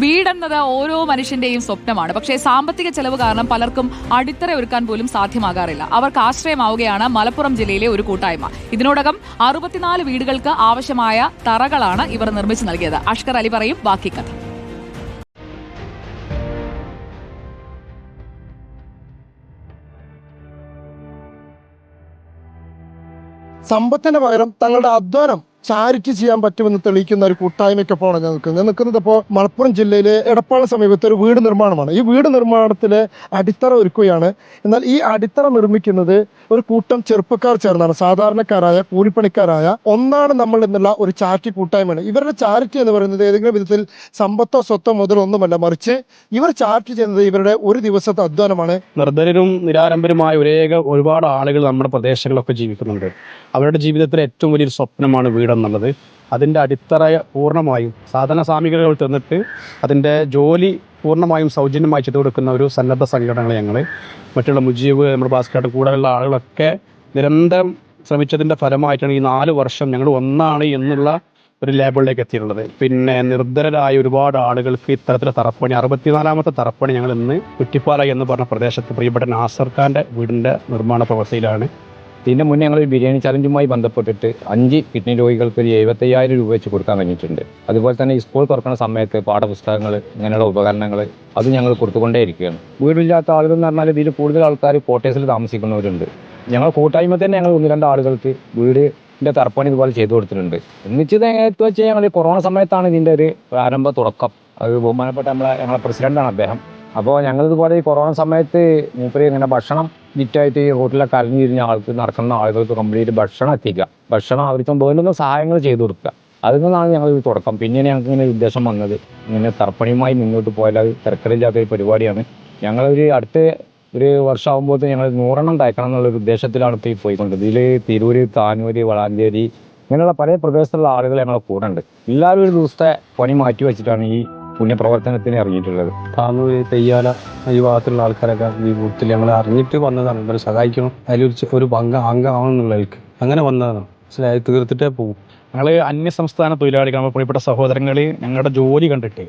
വീടെന്നത് ഓരോ മനുഷ്യന്റെയും സ്വപ്നമാണ്. പക്ഷേ സാമ്പത്തിക ചെലവ് കാരണം പലർക്കും അടിത്തറ ഒരുക്കാൻ പോലും സാധ്യമാകാറില്ല. അവർക്ക് ആശ്രയമാവുകയാണ് മലപ്പുറം ജില്ലയിലെ ഒരു കൂട്ടായ്മ. ഇതിനോടകം അറുപത്തിനാല് വീടുകൾക്ക് ആവശ്യമായ തറകളാണ് ഇവർ നിർമ്മിച്ചു നൽകിയത്. അഷ്കർ അലി പറയും ബാക്കി കഥ. സമ്പത്തിന് പകരം തങ്ങളുടെ അധ്വാനം ചാരിറ്റി ചെയ്യാൻ പറ്റുമെന്ന് തെളിയിക്കുന്ന ഒരു കൂട്ടായ്മയ്ക്കൊപ്പമാണ് ഞാൻ നിൽക്കുന്നത്. ഞാൻ നിൽക്കുന്നത് ഇപ്പോൾ മലപ്പുറം ജില്ലയിലെ എടപ്പാള സമീപത്ത് ഒരു വീട് നിർമ്മാണമാണ്. ഈ വീട് നിർമ്മാണത്തിലെ അടിത്തറ ഒരുക്കുകയാണ്. എന്നാൽ ഈ അടിത്തറ നിർമ്മിക്കുന്നത് ഒരു കൂട്ടം ചെറുപ്പക്കാർ ചേർന്നാണ്. സാധാരണക്കാരായ കൂലിപ്പണിക്കാരായ ഒന്നാണ് നമ്മൾ എന്നുള്ള ഒരു ചാരിറ്റി കൂട്ടായ്മയാണ്. ഇവരുടെ ചാരിറ്റി എന്ന് പറയുന്നത് ഏതെങ്കിലും വിധത്തിൽ സമ്പത്തോ സ്വത്തോ മുതൽ ഒന്നുമല്ല. മറിച്ച് ഇവർ ചാരിറ്റി ചെയ്യുന്നത് ഇവരുടെ ഒരു ദിവസത്തെ അധ്വാനമാണ്. നിർദ്ധനരും നിരാരംഭരുമായ ഒരേക ഒരുപാട് ആളുകൾ നമ്മുടെ പ്രദേശങ്ങളിലൊക്കെ ജീവിക്കുന്നുണ്ട്. അവരുടെ ജീവിതത്തിലെ ഏറ്റവും വലിയൊരു സ്വപ്നമാണ് വീടെന്നുള്ളത് അതിന്റെ അടിത്തറ പൂർണമായും സാധന സാമഗ്രികൾ തന്നിട്ട് അതിന്റെ ജോലി പൂർണമായും സൗജന്യമായി ചെയ്തു കൊടുക്കുന്ന ഒരു സന്നദ്ധ സംഘടനകൾ ഞങ്ങൾ മറ്റുള്ള മുജീബ് നമ്മുടെ ഭാസ്കർ കൂടെയുള്ള ആളുകളൊക്കെ നിരന്തരം ശ്രമിച്ചതിന്റെ ഫലമായിട്ടാണ് ഈ നാല് വർഷം ഞങ്ങൾ ഒന്നാണ് എന്നുള്ള ഒരു ലേബിളിലേക്ക് എത്തിയിട്ടുള്ളത്. പിന്നെ നിർദ്ധരായ ഒരുപാട് ആളുകൾക്ക് ഇത്തരത്തിലെ തറപ്പണി അറുപത്തിനാലാമത്തെ തറപ്പണി ഞങ്ങൾ ഇന്ന് കുറ്റിപ്പാല എന്ന് പറഞ്ഞ പ്രദേശത്ത് പ്രിയപ്പെട്ട നാസർ ഖാന്റെ വീടിന്റെ നിർമ്മാണ പ്രവൃത്തിയിലാണ് ഇതിന്റെ മുന്നേ ഞങ്ങൾ ബിരിയാണി ചലഞ്ചുമായി ബന്ധപ്പെട്ടിട്ട് അഞ്ച് കിഡ്നി രോഗികൾക്ക് ഒരു എഴുപത്തയ്യായിരം രൂപ വെച്ച് കൊടുക്കാൻ കഴിഞ്ഞിട്ടുണ്ട്. അതുപോലെ തന്നെ സ്കൂൾ തുറക്കുന്ന സമയത്ത് പാഠപുസ്തകങ്ങൾ ഇങ്ങനെയുള്ള ഉപകരണങ്ങൾ അത് ഞങ്ങൾ കൊടുത്തുകൊണ്ടേയിരിക്കുകയാണ്. വീടില്ലാത്ത ആളുകൾ എന്ന് പറഞ്ഞാൽ ഇതിൽ കൂടുതൽ ആൾക്കാർ കോട്ടേഴ്സിൽ താമസിക്കുന്നവരുണ്ട്. ഞങ്ങൾ കൂട്ടായ്മ തന്നെ ഞങ്ങൾ ഒന്ന് രണ്ട് ആളുകൾക്ക് വീട് ഇതിന്റെ തർപ്പണി ഇതുപോലെ ചെയ്തു കൊടുത്തിട്ടുണ്ട്. എന്നിച്ചത് ഇത് വെച്ചാൽ ഞങ്ങൾ കൊറോണ സമയത്താണ് ഇതിന്റെ ഒരു പ്രാരംഭ തുടക്കം. അത് ബഹുമാനപ്പെട്ട നമ്മളെ ഞങ്ങളെ പ്രസിഡന്റാണ് അദ്ദേഹം. അപ്പോൾ ഞങ്ങളിതുപോലെ ഈ കൊറോണ സമയത്ത് മൂപ്പര് ഇങ്ങനെ ഭക്ഷണം വിറ്റായിട്ട് ഈ ഹോട്ടലിലൊക്കെ അലിഞ്ഞു തിരിഞ്ഞ ആൾക്ക് നടക്കുന്ന ആളുകൾക്ക് കംപ്ലീറ്റ് ഭക്ഷണം എത്തിക്കുക. ഭക്ഷണം അവർക്ക് വേണ്ടുന്ന സഹായങ്ങൾ ചെയ്തു കൊടുക്കുക. അതിൽ നിന്നാണ് ഞങ്ങൾ തുടക്കം. പിന്നെ ഞങ്ങൾക്ക് ഇങ്ങനെ ഉദ്ദേശം വന്നത്. ഇങ്ങനെ തർപ്പണിയുമായി മുന്നോട്ട് പോയാൽ അത് തിരക്കടില്ലാത്ത ഒരു പരിപാടിയാണ്. ഞങ്ങളൊരു അടുത്ത ഒരു വർഷമാകുമ്പോൾ ഞങ്ങൾ നൂറെണ്ണം തയ്ക്കണം എന്നുള്ളൊരു ഉദ്ദേശത്തിലാണ് ഇപ്പോൾ പോയിക്കൊണ്ടത് ഇതിൽ തിരൂര് താനൂര് വളാഞ്ചേരി ഇങ്ങനെയുള്ള പല പ്രദേശത്തുള്ള ആളുകൾ ഞങ്ങളെ കൂടെ ഉണ്ട്. എല്ലാവരും ഒരു ദിവസത്തെ പണി മാറ്റി വെച്ചിട്ടാണ് ഈ പുണ്യപ്രവർത്തനത്തിന് ഇറങ്ങിയിട്ടുള്ളത്. താന്നൂര് തെയ്യാല ഈ ഭാഗത്തുള്ള ആൾക്കാരൊക്കെ ഈ ബൂത്തിൽ ഞങ്ങൾ അറിഞ്ഞിട്ട് വന്നതാണ്. ഇവരെ സഹായിക്കണം. അതിലൊരു ഒരു പങ്ക് അംഗമാണെന്നുള്ളവർക്ക് അങ്ങനെ വന്നതാണ്. മനസ്സിലായി? തീർത്തിട്ടേ പോകും. ഞങ്ങൾ അന്യസംസ്ഥാന തൊഴിലാളികൾ നമ്മുടെ പ്രിയപ്പെട്ട സഹോദരങ്ങൾ ഞങ്ങളുടെ ജോലി കണ്ടിട്ട്.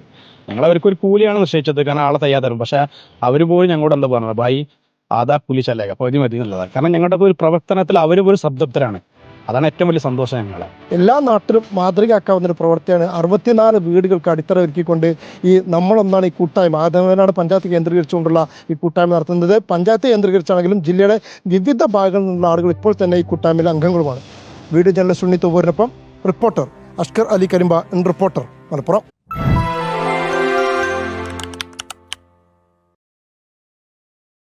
ഞങ്ങൾ അവർക്ക് ഒരു കൂലിയാണ് നിശ്ചയിച്ചത്. കാരണം ആളെ തയ്യാ തരും പക്ഷെ അവർ പോലും ഞങ്ങളോട് എന്താ പറഞ്ഞത്? ഭായി അതാ കൂലി ചല്ലേക്കാം. ഇത് മതി എന്നുള്ളതാണ്. കാരണം ഞങ്ങളുടെ ഒരു പ്രവർത്തനത്തിൽ അവരും ഒരു സംതൃപ്തരാണ്. അതാണ് ഏറ്റവും വലിയ സന്തോഷം ഞങ്ങളെ. എല്ലാ നാട്ടിലും മാതൃകയാക്കാവുന്ന ഒരു പ്രവൃത്തിയാണ് അറുപത്തിനാല് വീടുകൾക്ക് അടിത്തറ ഒരുക്കിക്കൊണ്ട് ഈ നമ്മളൊന്നാണ് ഈ കൂട്ടായ്മ. ആദവനാട് പഞ്ചായത്ത് കേന്ദ്രീകരിച്ചുകൊണ്ടുള്ള ഈ കൂട്ടായ്മ നടത്തുന്നത്. പഞ്ചായത്ത് കേന്ദ്രീകരിച്ചാണെങ്കിലും ജില്ലയുടെ വിവിധ ഭാഗങ്ങളിൽ നിന്നുള്ള ആളുകൾ ഇപ്പോൾ തന്നെ ഈ കൂട്ടായ്മയിൽ അംഗങ്ങളുമാണ്. വീട് ജേർണലിസ്റ്റ് ഉണ്ണി തൊവൂരിനൊപ്പം റിപ്പോർട്ടർ അഷ്കർ അലി കരിമ്പ റിപ്പോർട്ടർ മലപ്പുറം.